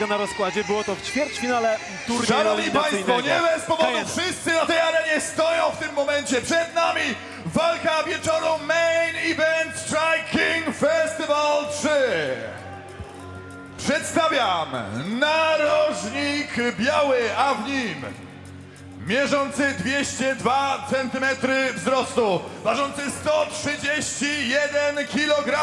Na rozkładzie. Było to w ćwierćfinale turnieju Szanowni Państwo, nie bez powodu K1. wszyscy na tej arenie stoją w tym momencie. Przed nami walka wieczoru Main Event Strike King Festival 3. Przedstawiam narożnik biały, a w nim mierzący 202 cm wzrostu, ważący 131 kg.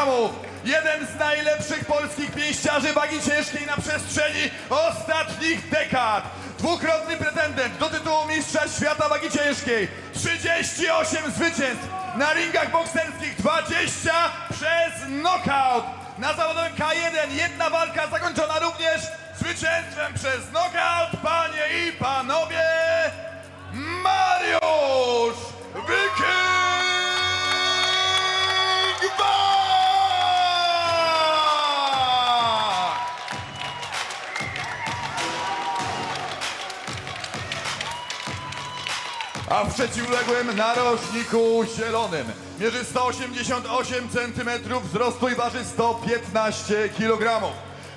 Jeden z najlepszych polskich pięściarzy wagi ciężkiej na przestrzeni ostatnich dekad. Dwukrotny pretendent do tytułu mistrza świata wagi ciężkiej. 38 zwycięstw na ringach bokserskich, 20 przez knockout. Na zawodowym K1 jedna walka zakończona również zwycięstwem przez knockout. Panie i panowie, Mariusz Wiking A w przeciwległym narożniku zielonym mierzy 188 cm wzrostu i waży 115 kg.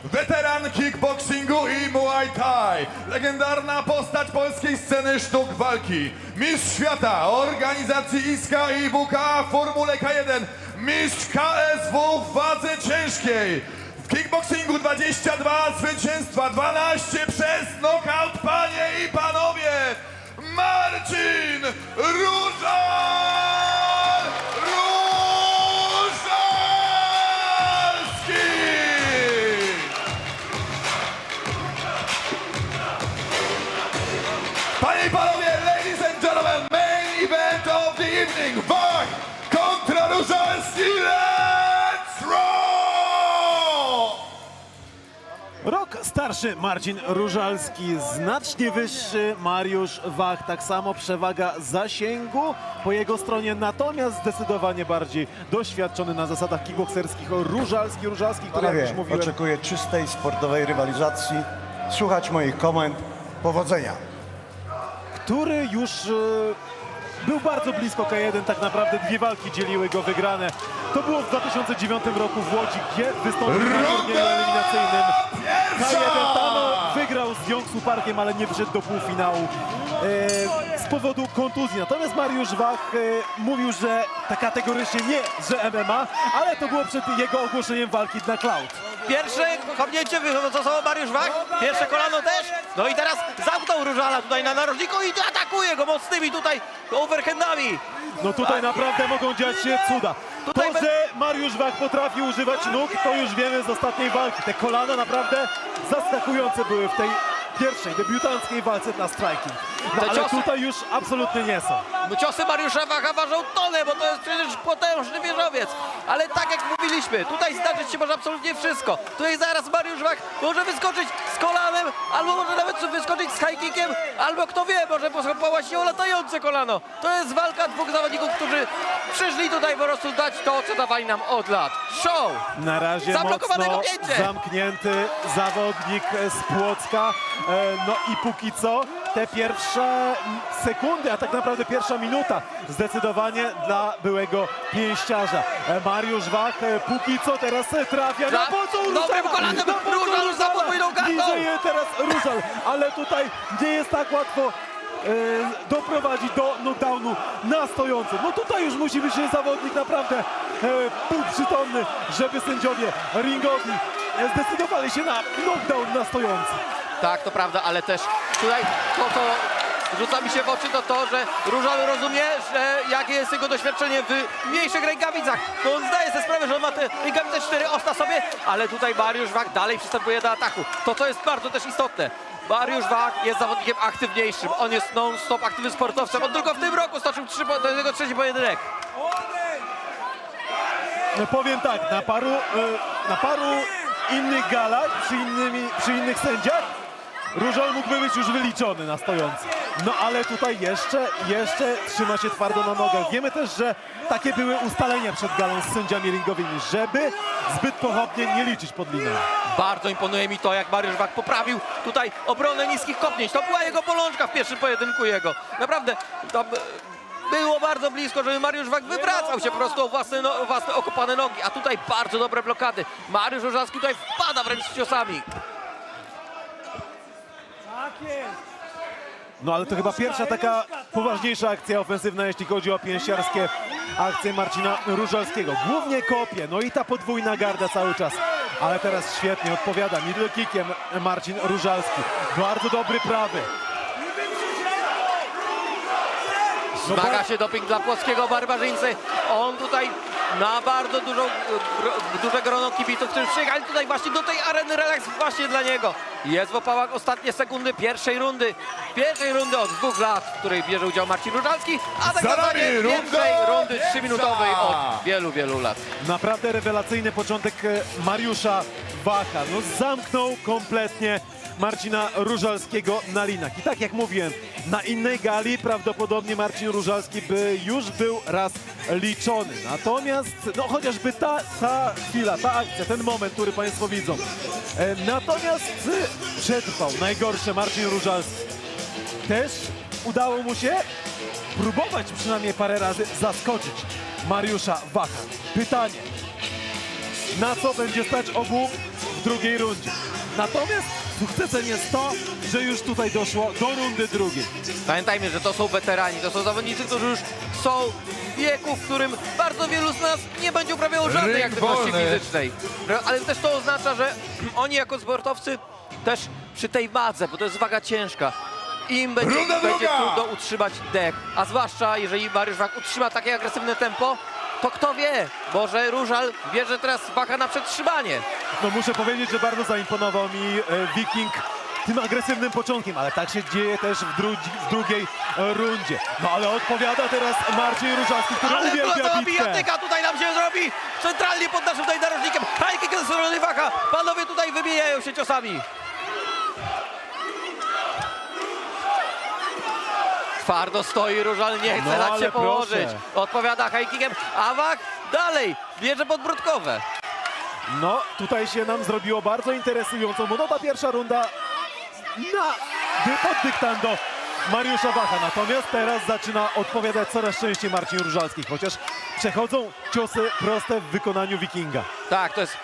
Weteran kickboxingu i Muay Thai. Legendarna postać polskiej sceny sztuk walki. Mistrz świata organizacji ISKA i WKA w Formule K1. Mistrz KSW w wadze ciężkiej. W kickboxingu 22 zwycięstwa, 12 przez knockout, panie i panowie. Marcin Różal starszy Marcin Różalski, znacznie wyższy Mariusz Wach, tak samo przewaga zasięgu po jego stronie, natomiast zdecydowanie bardziej doświadczony na zasadach kickbokserskich Różalski, Różalski, który jak już mówiłem, oczekuję czystej sportowej rywalizacji. Słuchać moich komend. Powodzenia. który już e, był bardzo blisko K1, tak naprawdę dwie walki dzieliły go wygrane. To było w 2009 roku w Łodzi, gdzie wystąpił na turnieju eliminacyjnym. K1 tam wygrał z Youngsu Parkiem, ale nie wyszedł do półfinału e, z powodu kontuzji. Natomiast Mariusz Wach e, mówił, że ta kategorycznie nie, że MMA, ale to było przed jego ogłoszeniem walki na Cloud. Pierwsze kopnięcie wystosował Mariusz Wach, pierwsze kolano też. No i teraz zamknął Różala tutaj na narożniku i atakuje go mocnymi tutaj overhandami. No tutaj naprawdę mogą dziać się cuda. Tutaj To, że Mariusz Wach potrafi używać nóg, to już wiemy z ostatniej walki. Te kolana naprawdę zaskakujące były w tej pierwszej, debiutanckiej walce na striking. No Te ale ciosy- tutaj już absolutnie nie są. No ciosy Mariusza Wacha ważą tonę, bo to jest przecież potężny wieżowiec. Ale tak jak mówiliśmy, tutaj zdarzyć się może absolutnie wszystko. Tutaj zaraz Mariusz Wach może wyskoczyć z kolanem, albo może z high kickiem, albo kto wie, może połaść się o latające kolano. To jest walka dwóch zawodników, którzy przyszli tutaj po prostu dać to, co dawali nam od lat. Show! Na razie mocno kopnięcie. zamknięty zawodnik z Płocka. E, No i póki co te pierwsze sekundy, a tak naprawdę pierwsza minuta zdecydowanie dla byłego pięściarza. E, Mariusz Wach e, póki co teraz trafia na dobrym kolanem za podwójną Bliżej teraz Różal, ale tutaj nie jest tak łatwo e, doprowadzić do knockdownu na stojąco. No tutaj już musi być zawodnik naprawdę e, półprzytomny, żeby sędziowie ringowi e, zdecydowali się na knockdown na stojący. Tak, to prawda, ale też tutaj to, co rzuca mi się w oczy, to to, że Różal rozumie, że jakie jest jego doświadczenie w mniejszych rękawicach. No on zdaje sobie sprawę, że on ma te rękawice cztery na sobie, ale tutaj Mariusz Wach dalej przystępuje do ataku. To, co jest bardzo też istotne, Mariusz Wach jest zawodnikiem aktywniejszym. On jest non-stop aktywnym sportowcem. On tylko w tym roku stoczył trzy, to jest jego trzeci pojedynek. No powiem tak, na paru, e, na paru innych galach, przy, innymi, przy innych sędziach, Różal mógłby być już wyliczony na stojący. No ale tutaj jeszcze, jeszcze trzyma się twardo na nogach. Wiemy też, że takie były ustalenia przed galą z sędziami ringowymi, żeby zbyt pochopnie nie liczyć pod linią. Bardzo imponuje mi to, jak Mariusz Wach poprawił tutaj obronę niskich kopnięć. To była jego bolączka w pierwszym pojedynku jego. Naprawdę, tam było bardzo blisko, żeby Mariusz Wach wywracał się po prostu o własne, no, własne okopane nogi. A tutaj bardzo dobre blokady. Mariusz Różalski tutaj wpada wręcz z ciosami. No ale to chyba pierwsza taka poważniejsza akcja ofensywna, jeśli chodzi o pięściarskie akcje Marcina Różalskiego. Głównie kopie, no i ta podwójna garda cały czas. Ale teraz świetnie odpowiada middle kickiem Marcin Różalski. Bardzo dobry prawy. Zmaga się doping dla płockiego barbarzyńcy. On tutaj na bardzo dużą, duże grono kibiców, którzy przyjechali tutaj właśnie do tej areny relaks właśnie dla niego. Jest w opałach ostatnie sekundy pierwszej rundy. Pierwszej rundy od dwóch lat, w której bierze udział Marcin Różalski, a tak Za naprawdę nami runda pierwszej rundy trzyminutowej od wielu, wielu lat. Naprawdę rewelacyjny początek e, Mariusza Wacha. No zamknął kompletnie Marcina Różalskiego na linach. I tak jak mówiłem, na innej gali prawdopodobnie Marcin Różalski by już był raz liczony. Natomiast, no chociażby ta, ta chwila, ta akcja, ten moment, który Państwo widzą. E, Natomiast e, przetrwał najgorsze Marcin Różalski. Też udało mu się próbować przynajmniej parę razy zaskoczyć Mariusza Wacha. Pytanie, na co będzie stać obu w drugiej rundzie? Natomiast sukcesem jest to, że już tutaj doszło do rundy drugiej. Pamiętajmy, że to są weterani, to są zawodnicy, którzy już są w wieku, w którym bardzo wielu z nas nie będzie uprawiało żadnej Ring aktywności wolny. fizycznej. Ale też to oznacza, że oni jako sportowcy też przy tej wadze, bo to jest waga ciężka, im będzie, Runda będzie druga! trudno utrzymać dech. A zwłaszcza jeżeli Mariusz Wach utrzyma takie agresywne tempo, to kto wie, może Różal bierze teraz Wacha na przetrzymanie. No muszę powiedzieć, że bardzo zaimponował mi e, Wiking tym agresywnym początkiem, ale tak się dzieje też w, drudzi, w drugiej e, rundzie. No ale odpowiada teraz Marcin Różalski, który Ale uwielbia bijatyka tutaj nam się zrobi centralnie pod naszym tutaj narożnikiem. Hajki strony Wacha. Panowie tutaj wymieniają się ciosami. Twardo stoi Różal, nie chce No, ale się położyć. proszę. Odpowiada hajkikiem, a Wach dalej bierze podbródkowe. No, tutaj się nam zrobiło bardzo interesująco, bo no ta pierwsza runda na, dy- pod dyktando Mariusza Wacha. Natomiast teraz zaczyna odpowiadać coraz częściej Marcin Różalski, chociaż przechodzą ciosy proste w wykonaniu Wikinga. Tak, to jest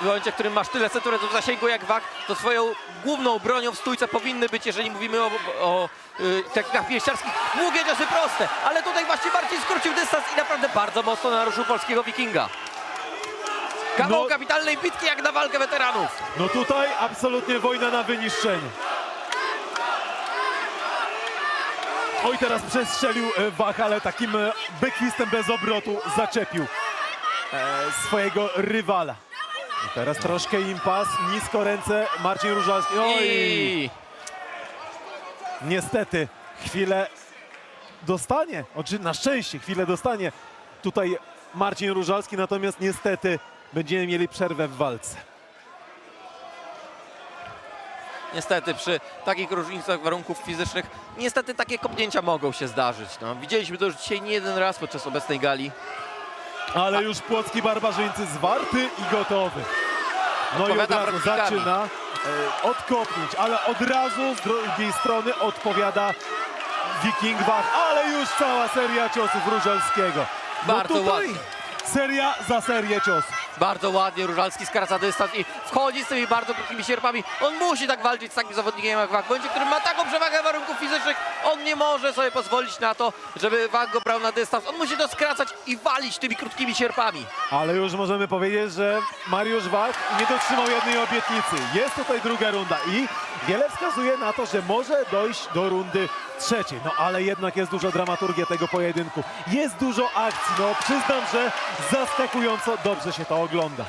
w momencie, w którym masz tyle centymetrów zasięgu jak Wach, to swoją główną bronią w stójce powinny być, jeżeli mówimy o, o y, technikach pięściarskich, długie ciosy proste. Ale tutaj właśnie Marcin skrócił dystans i naprawdę bardzo mocno naruszył polskiego Wikinga. Kawał No- kapitalnej bitki jak na walkę weteranów. No tutaj absolutnie wojna na wyniszczenie. Oj, teraz przestrzelił e, Wach, ale takim e, backfistem bez obrotu zaczepił e, swojego rywala. Teraz troszkę impas, nisko ręce Marcin Różalski. Oj, niestety chwilę dostanie, oczy na szczęście chwilę dostanie tutaj Marcin Różalski, natomiast niestety będziemy mieli przerwę w walce. Niestety przy takich różnicach warunków fizycznych, niestety takie kopnięcia mogą się zdarzyć. No, widzieliśmy to już dzisiaj nie jeden raz podczas obecnej gali. Ale już płocki barbarzyńcy zwarty i gotowy. No i od Odpowiada razu zaczyna e, od kopnięć, ale od razu z drugiej strony odpowiada Viking Wach, ale już cała seria ciosów Różalskiego. No Bardzo tutaj ładnie. Seria za serię ciosów. Bardzo ładnie Różalski skraca dystans i wchodzi z tymi bardzo krótkimi sierpami. On musi tak walczyć z takim zawodnikiem jak Wach. W którym ma taką przewagę warunków fizycznych, on nie może sobie pozwolić na to, żeby Wach go brał na dystans. On musi to skracać i walić tymi krótkimi sierpami. Ale już możemy powiedzieć, że Mariusz Wach nie dotrzymał jednej obietnicy. Jest tutaj druga runda i wiele wskazuje na to, że może dojść do rundy trzeciej. No ale jednak jest dużo dramaturgia tego pojedynku. Jest dużo akcji. No przyznam, że zaskakująco dobrze się to ogląda.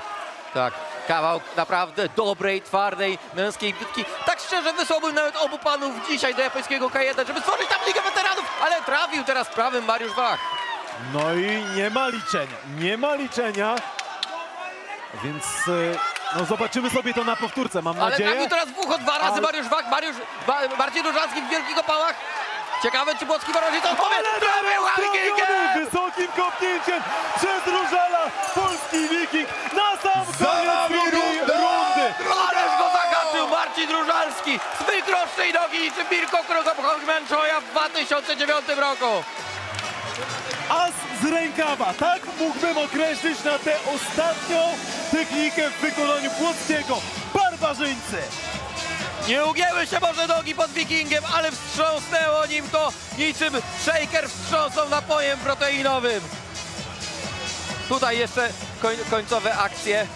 Tak, kawał naprawdę dobrej, twardej, męskiej bitki. Tak szczerze wysłałbym nawet obu panów dzisiaj do japońskiego K1, żeby stworzyć tam Ligę Weteranów, ale trafił teraz prawym Mariusz Wach. No i nie ma liczenia. Nie ma liczenia. Więc e, no zobaczymy sobie to na powtórce, mam Ale nadzieję. trafił teraz w ucho dwa razy Ale- Mariusz Wach, Mariusz, ba, Marcin Różalski w wielkich opałach. Ciekawe, czy Błocki Waroży to odpowie. Ale Trafił trafiony Hurricane! wysokim kopnięciem przez Różala. Polski Wiking na sam Za koniec nami drugiej runda rundy. Ależ go zahaczył Marcin Różalski z wykrocznej nogi niczym Mirko Krokop-Hogmenczoja w 2009 roku. As z rękawa. Tak mógłbym określić na tę ostatnią technikę w wykonaniu Płockiego. Barbarzyńcy. Nie ugięły się może nogi pod wikingiem, ale wstrząsnęło nim to niczym shaker wstrząsą napojem proteinowym. Tutaj jeszcze koń, końcowe akcje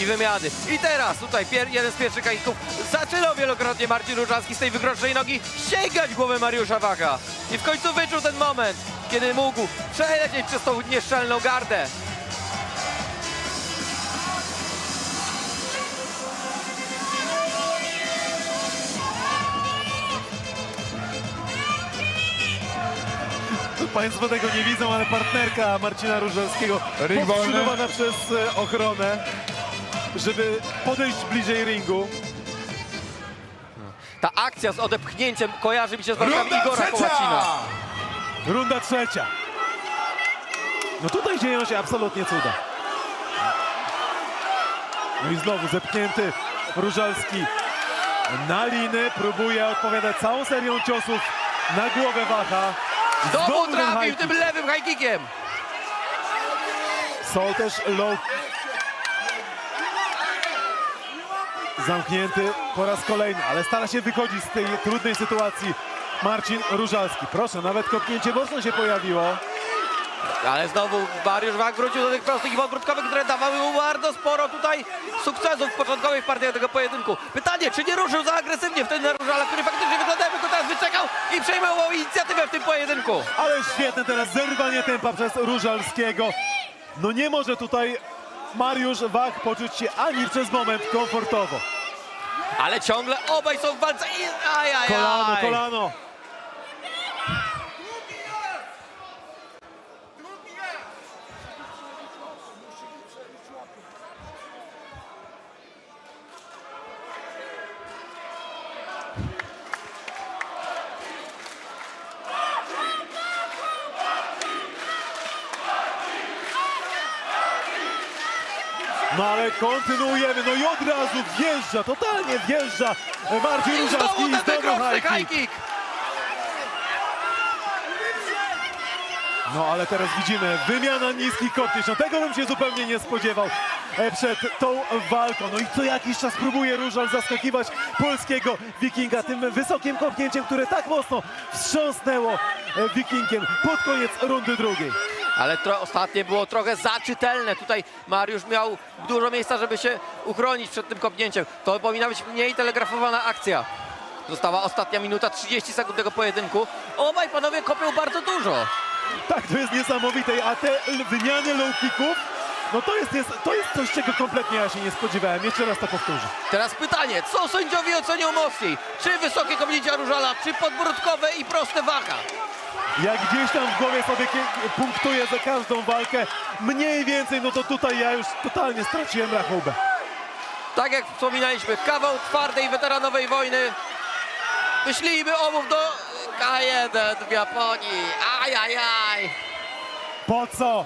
i wymiany. I teraz tutaj jeden z pierwszych kajków zaczynał wielokrotnie Marcin Różalski z tej wykrocznej nogi sięgać głowę Mariusza Wacha. I w końcu wyczuł ten moment, kiedy mógł przelecieć przez tą nieszczelną gardę. Państwo tego nie widzą, ale partnerka Marcina Ring wolny. powstrzymywana przez e, ochronę, żeby podejść bliżej ringu. Ta akcja z odepchnięciem kojarzy mi się z walkami Igora Kołacina. Runda trzecia. No tutaj dzieją się absolutnie cuda. No i znowu zepchnięty Różalski na liny. Próbuje odpowiadać całą serią ciosów na głowę Wacha. Znowu trafił tym lewym high kickiem. Są też low. Zamknięty po raz kolejny, ale stara się wychodzić z tej trudnej sytuacji Marcin Różalski. Proszę, nawet kopnięcie mocno się pojawiło. Ale znowu Mariusz Wach wrócił do tych prostych i obrótkowych, które dawały mu bardzo sporo tutaj sukcesów w początkowych partiach tego pojedynku. Pytanie, czy nie ruszył za agresywnie wtedy na Różala, który faktycznie wygląda jakby go teraz wyczekał i przejmował inicjatywę w tym pojedynku. Ale świetne teraz zerwanie tempa przez Różalskiego. No nie może tutaj Mariusz Wach poczuć się ani przez moment komfortowo. Ale ciągle obaj są w walce i ajajaj. Kolano, kolano. No ale kontynuujemy, no i od razu wjeżdża, totalnie wjeżdża Marcin I Różalski znowu i znowu high kick. No ale teraz widzimy wymiana niskich kopnięć. No tego bym się zupełnie nie spodziewał e, przed tą walką. No i co jakiś czas próbuje Różal zaskakiwać polskiego wikinga tym wysokim kopnięciem, które tak mocno wstrząsnęło e, wikingiem pod koniec rundy drugiej. Ale ostatnie było trochę za czytelne. Tutaj Mariusz miał dużo miejsca, żeby się uchronić przed tym kopnięciem. To powinna być mniej telegrafowana akcja. Została ostatnia minuta, 30 sekund tego pojedynku. Obaj panowie kopią bardzo dużo. Tak, to jest niesamowite, a te wymiany low kicków, no to jest, jest, to jest coś, czego kompletnie ja się nie spodziewałem. Jeszcze raz to powtórzę. Teraz pytanie, co sędziowie ocenią mocniej? Czy wysokie kopnięcia Różala, czy podbródkowe i proste waha? Jak gdzieś tam w głowie sobie punktuję za każdą walkę, mniej więcej, no to tutaj ja już totalnie straciłem rachubę. Tak jak wspominaliśmy, kawał twardej weteranowej wojny. Wyślijmy omów do K1 w Japonii. Ajajaj. Po co?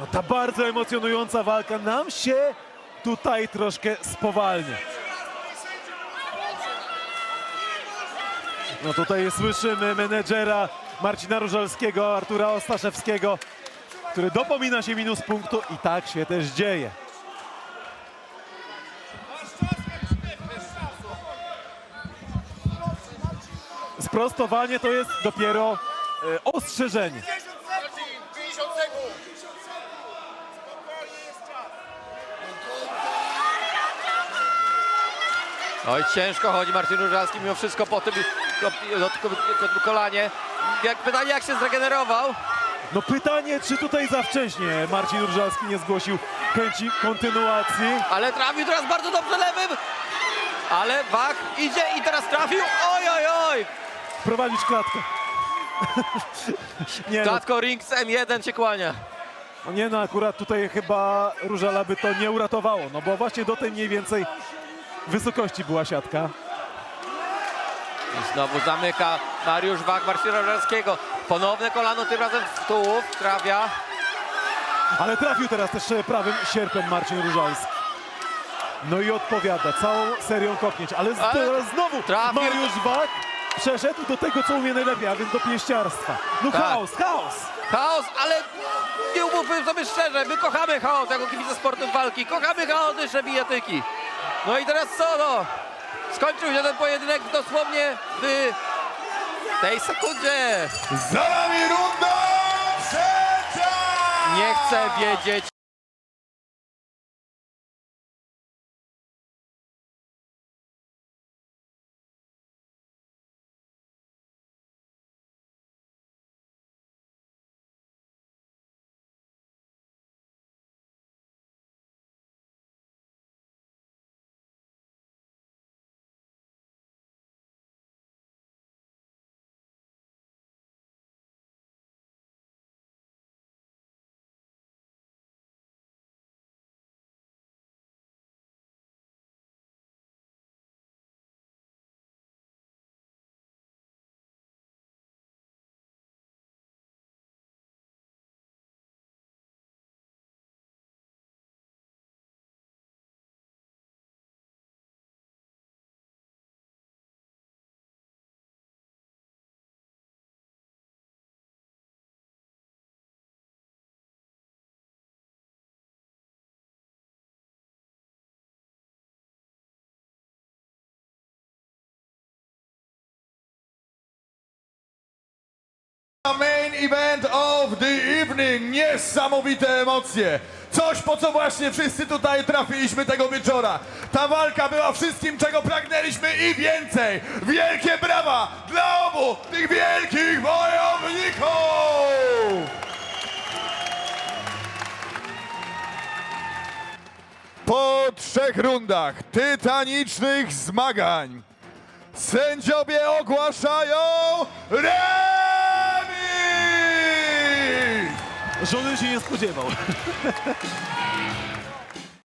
No ta bardzo emocjonująca walka nam się tutaj troszkę spowalnia. No tutaj słyszymy menedżera Marcina Różalskiego, Artura Ostaszewskiego, który dopomina się minus punktu i tak się też dzieje. Sprostowanie to jest dopiero e, ostrzeżenie. 50 sekund! Spokojnie jest czas! Oj, ciężko chodzi Marcin Różalski mimo wszystko po tym kop- do- ko- ko- kolanie. Jak, pytanie, jak się zregenerował? No pytanie, czy tutaj za wcześnie Marcin Różalski nie zgłosił chęci kontynuacji. Ale trafił teraz bardzo dobrze lewym. Ale Wach idzie i teraz trafił. Oj, oj, oj. Prowadzić klatkę. nie, no, Klatko Rings M1 się kłania. no nie no, akurat tutaj chyba Różala by to nie uratowało, no bo właśnie do tej mniej więcej wysokości była siatka. I znowu zamyka Mariusz Wach Marcina Różalskiego. Ponowne kolano, tym razem w tułów. Trafia. Ale trafił teraz też e, prawym sierpem Marcin Różalski. No i odpowiada całą serią kopnięć, ale, z, Ale znowu trafił. Mariusz Wach przeszedł do tego, co umie najlepiej, a więc do pieściarstwa. No Tak. chaos, chaos! Chaos, ale nie umówmy sobie szczerze, my kochamy chaos jako kibice sportu walki. Kochamy chaotyczne bijatyki. No i teraz co no? Skończył się ten pojedynek dosłownie w tej sekundzie. Za nami runda trzecia! Nie chcę wiedzieć. Event of the evening. Niesamowite emocje. Coś, po co właśnie wszyscy tutaj trafiliśmy tego wieczora. Ta walka była wszystkim, czego pragnęliśmy i więcej. Wielkie brawa dla obu tych wielkich wojowników! Po trzech rundach tytanicznych zmagań sędziowie ogłaszają! Żony się nie spodziewał.